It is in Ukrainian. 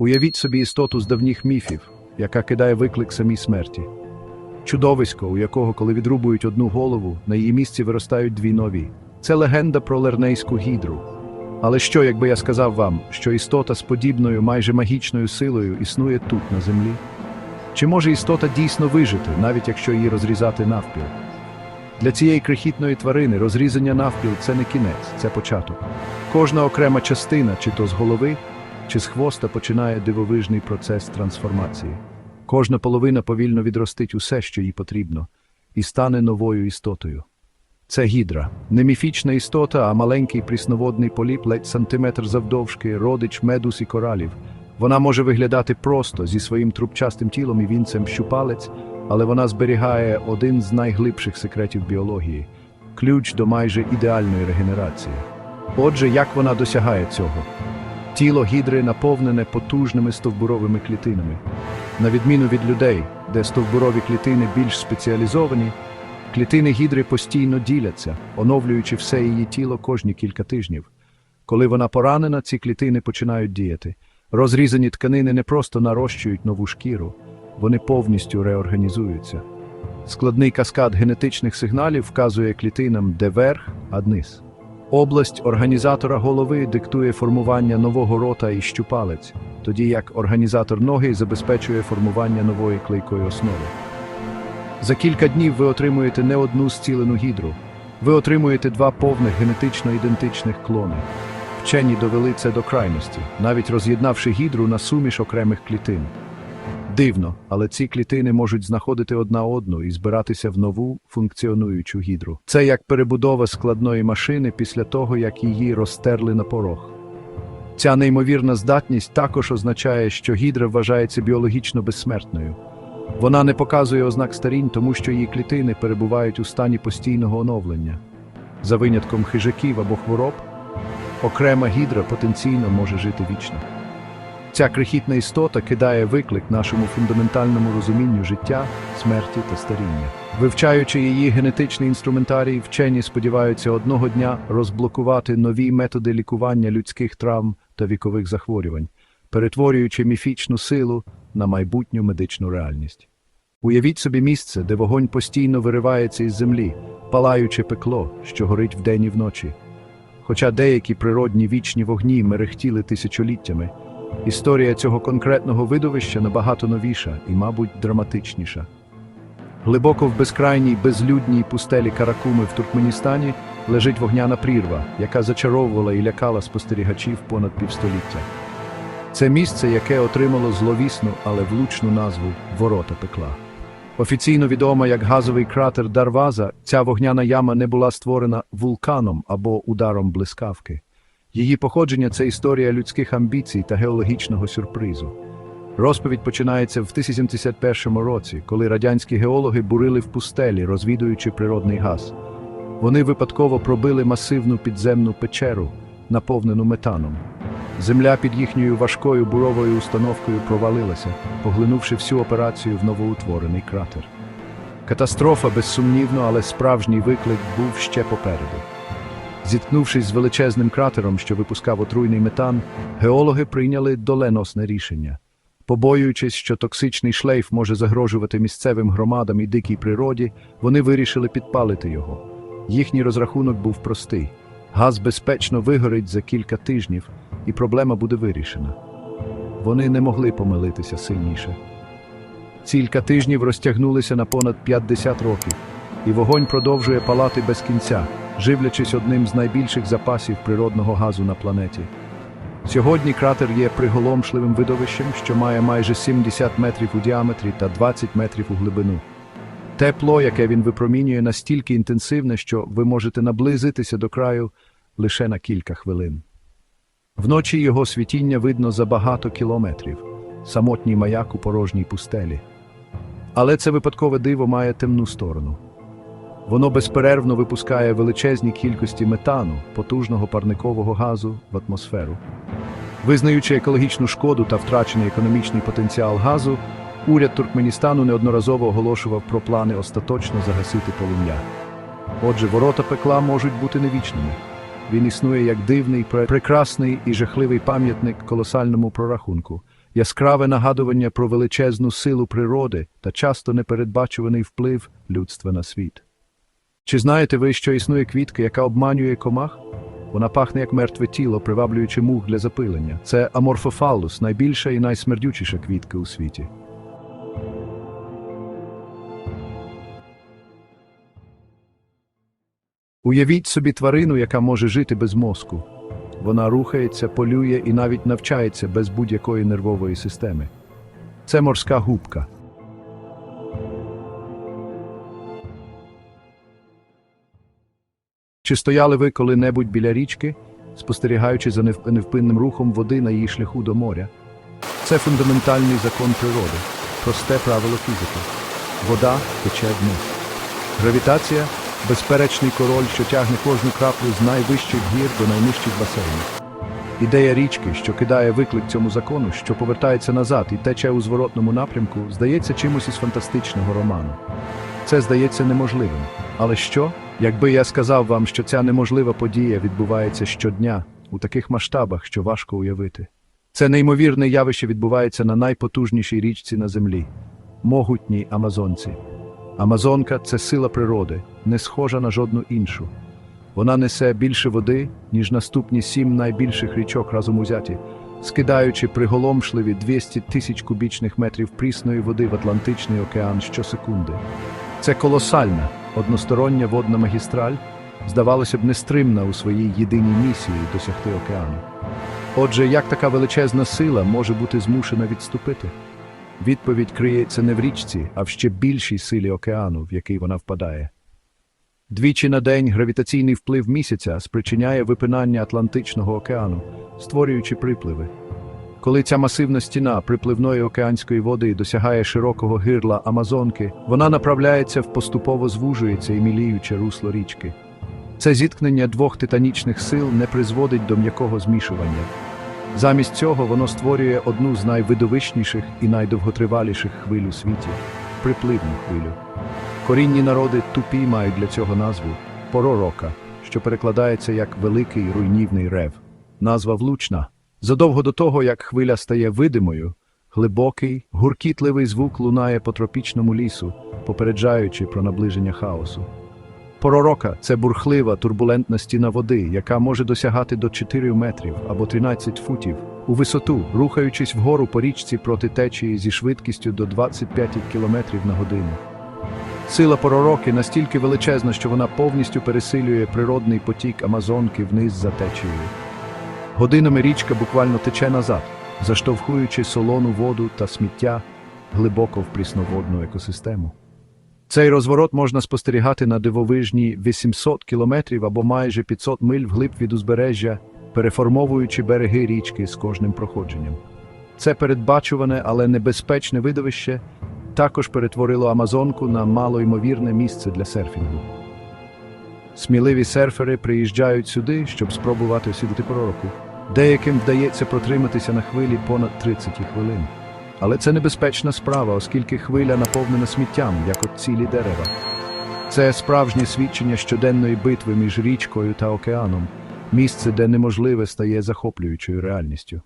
Уявіть собі істоту з давніх міфів, яка кидає виклик самій смерті. Чудовисько, у якого, коли відрубують одну голову, на її місці виростають дві нові. Це легенда про лернейську гідру. Але що, якби я сказав вам, що істота з подібною майже магічною силою існує тут, на землі? Чи може істота дійсно вижити, навіть якщо її розрізати навпіл? Для цієї крихітної тварини розрізання навпіл це не кінець, це початок. Кожна окрема частина, чи то з голови, чи з хвоста, починає дивовижний процес трансформації. Кожна половина повільно відростить усе, що їй потрібно, і стане новою істотою. Це гідра, не міфічна істота, а маленький прісноводний поліп, ледь сантиметр завдовжки, родич медуз і коралів. Вона може виглядати просто зі своїм трубчастим тілом і вінцем щупалець, але вона зберігає один з найглибших секретів біології ключ до майже ідеальної регенерації. Отже, як вона досягає цього? Тіло гідри наповнене потужними стовбуровими клітинами. На відміну від людей, де стовбурові клітини більш спеціалізовані, клітини гідри постійно діляться, оновлюючи все її тіло кожні кілька тижнів. Коли вона поранена, ці клітини починають діяти. Розрізані тканини не просто нарощують нову шкіру, вони повністю реорганізуються. Складний каскад генетичних сигналів вказує клітинам, де верх, а низ. Область організатора голови диктує формування нового рота і щупалець, тоді як організатор ноги забезпечує формування нової клейкої основи. За кілька днів ви отримуєте не одну зцілену гідру, ви отримуєте два повних генетично ідентичних клони. Вчені довели це до крайності, навіть роз'єднавши гідру на суміш окремих клітин. Дивно, але ці клітини можуть знаходити одна одну і збиратися в нову функціонуючу гідру. Це як перебудова складної машини після того, як її розтерли на порох. Ця неймовірна здатність також означає, що гідра вважається біологічно безсмертною. Вона не показує ознак старінь, тому що її клітини перебувають у стані постійного оновлення. За винятком хижаків або хвороб, окрема гідра потенційно може жити вічно. Ця крихітна істота кидає виклик нашому фундаментальному розумінню життя, смерті та старіння. Вивчаючи її генетичний інструментарій, вчені сподіваються одного дня розблокувати нові методи лікування людських травм та вікових захворювань, перетворюючи міфічну силу на майбутню медичну реальність. Уявіть собі місце, де вогонь постійно виривається із землі, палаючи пекло, що горить вдень і вночі. Хоча деякі природні вічні вогні мерехтіли тисячоліттями, історія цього конкретного видовища набагато новіша і, мабуть, драматичніша. Глибоко в безкрайній безлюдній пустелі Каракуми в Туркменістані лежить вогняна прірва, яка зачаровувала і лякала спостерігачів понад півстоліття. Це місце, яке отримало зловісну, але влучну назву Ворота пекла. Офіційно відома як газовий кратер Дарваза, ця вогняна яма не була створена вулканом або ударом блискавки. Її походження це історія людських амбіцій та геологічного сюрпризу. Розповідь починається в 1071 році, коли радянські геологи бурили в пустелі, розвідуючи природний газ. Вони випадково пробили масивну підземну печеру, наповнену метаном. Земля під їхньою важкою буровою установкою провалилася, поглинувши всю операцію в новоутворений кратер. Катастрофа, безсумнівно, але справжній виклик був ще попереду. Зіткнувшись з величезним кратером, що випускав отруйний метан, геологи прийняли доленосне рішення. Побоюючись, що токсичний шлейф може загрожувати місцевим громадам і дикій природі, вони вирішили підпалити його. Їхній розрахунок був простий: газ безпечно вигорить за кілька тижнів, і проблема буде вирішена. Вони не могли помилитися сильніше. Кілька тижнів розтягнулися на понад 50 років, і вогонь продовжує палати без кінця, живлячись одним з найбільших запасів природного газу на планеті. Сьогодні кратер є приголомшливим видовищем, що має майже 70 метрів у діаметрі та 20 метрів у глибину. Тепло, яке він випромінює, настільки інтенсивне, що ви можете наблизитися до краю лише на кілька хвилин. Вночі його світіння видно за багато кілометрів, самотній маяк у порожній пустелі. Але це випадкове диво має темну сторону. Воно безперервно випускає величезні кількості метану, потужного парникового газу в атмосферу. Визнаючи екологічну шкоду та втрачений економічний потенціал газу, уряд Туркменістану неодноразово оголошував про плани остаточно загасити полум'я. Отже, ворота пекла можуть бути невічними. Він існує як дивний, прекрасний і жахливий пам'ятник колосальному прорахунку, яскраве нагадування про величезну силу природи та часто непередбачуваний вплив людства на світ. Чи знаєте ви, що існує квітка, яка обманює комах? Вона пахне як мертве тіло, приваблюючи мух для запилення. Це аморфофалус, найбільша і найсмердючіша квітка у світі. Уявіть собі тварину, яка може жити без мозку. Вона рухається, полює і навіть навчається без будь-якої нервової системи. Це морська губка. Чи стояли ви коли-небудь біля річки, спостерігаючи за невпинним рухом води на її шляху до моря? Це фундаментальний закон природи, просте правило фізики. Вода тече вниз. Гравітація безперечний король, що тягне кожну краплю з найвищих гір до найнижчих басейнів. Ідея річки, що кидає виклик цьому закону, що повертається назад і тече у зворотному напрямку, здається чимось із фантастичного роману. Це здається неможливим. Але що, якби я сказав вам, що ця неможлива подія відбувається щодня у таких масштабах, що важко уявити? Це неймовірне явище відбувається на найпотужнішій річці на землі могутній Амазонці. Амазонка це сила природи, не схожа на жодну іншу. Вона несе більше води, ніж наступні сім найбільших річок разом узяті, скидаючи приголомшливі 200 тисяч кубічних метрів прісної води в Атлантичний океан щосекунди. Це колосальна, одностороння водна магістраль, здавалося б, нестримна у своїй єдиній місії досягти океану. Отже, як така величезна сила може бути змушена відступити? Відповідь криється не в річці, а в ще більшій силі океану, в який вона впадає. Двічі на день гравітаційний вплив місяця спричиняє випинання Атлантичного океану, створюючи припливи. Коли ця масивна стіна припливної океанської води досягає широкого гирла Амазонки, вона направляється в поступово звужується і міліюче русло річки. Це зіткнення двох титанічних сил не призводить до м'якого змішування. Замість цього воно створює одну з найвидовищніших і найдовготриваліших хвиль у світі припливну хвилю. Корінні народи тупі мають для цього назву поророка, що перекладається як великий руйнівний рев. Назва влучна. Задовго до того, як хвиля стає видимою, глибокий, гуркітливий звук лунає по тропічному лісу, попереджаючи про наближення хаосу. Поророка це бурхлива, турбулентна стіна води, яка може досягати до 4 метрів або 13 футів у висоту, рухаючись вгору по річці проти течії зі швидкістю до 25 км на годину. Сила поророки настільки величезна, що вона повністю пересилює природний потік Амазонки вниз за течією. Годинами річка буквально тече назад, заштовхуючи солону воду та сміття глибоко в прісноводну екосистему. Цей розворот можна спостерігати на дивовижні 800 кілометрів або майже 500 миль вглиб від узбережжя, переформовуючи береги річки з кожним проходженням. Це передбачуване, але небезпечне видовище також перетворило Амазонку на малоймовірне місце для серфінгу. Сміливі серфери приїжджають сюди, щоб спробувати осідати пророку. Деяким вдається протриматися на хвилі понад 30 хвилин. Але це небезпечна справа, оскільки хвиля наповнена сміттям, як от цілі дерева. Це справжнє свідчення щоденної битви між річкою та океаном, місце, де неможливе стає захоплюючою реальністю.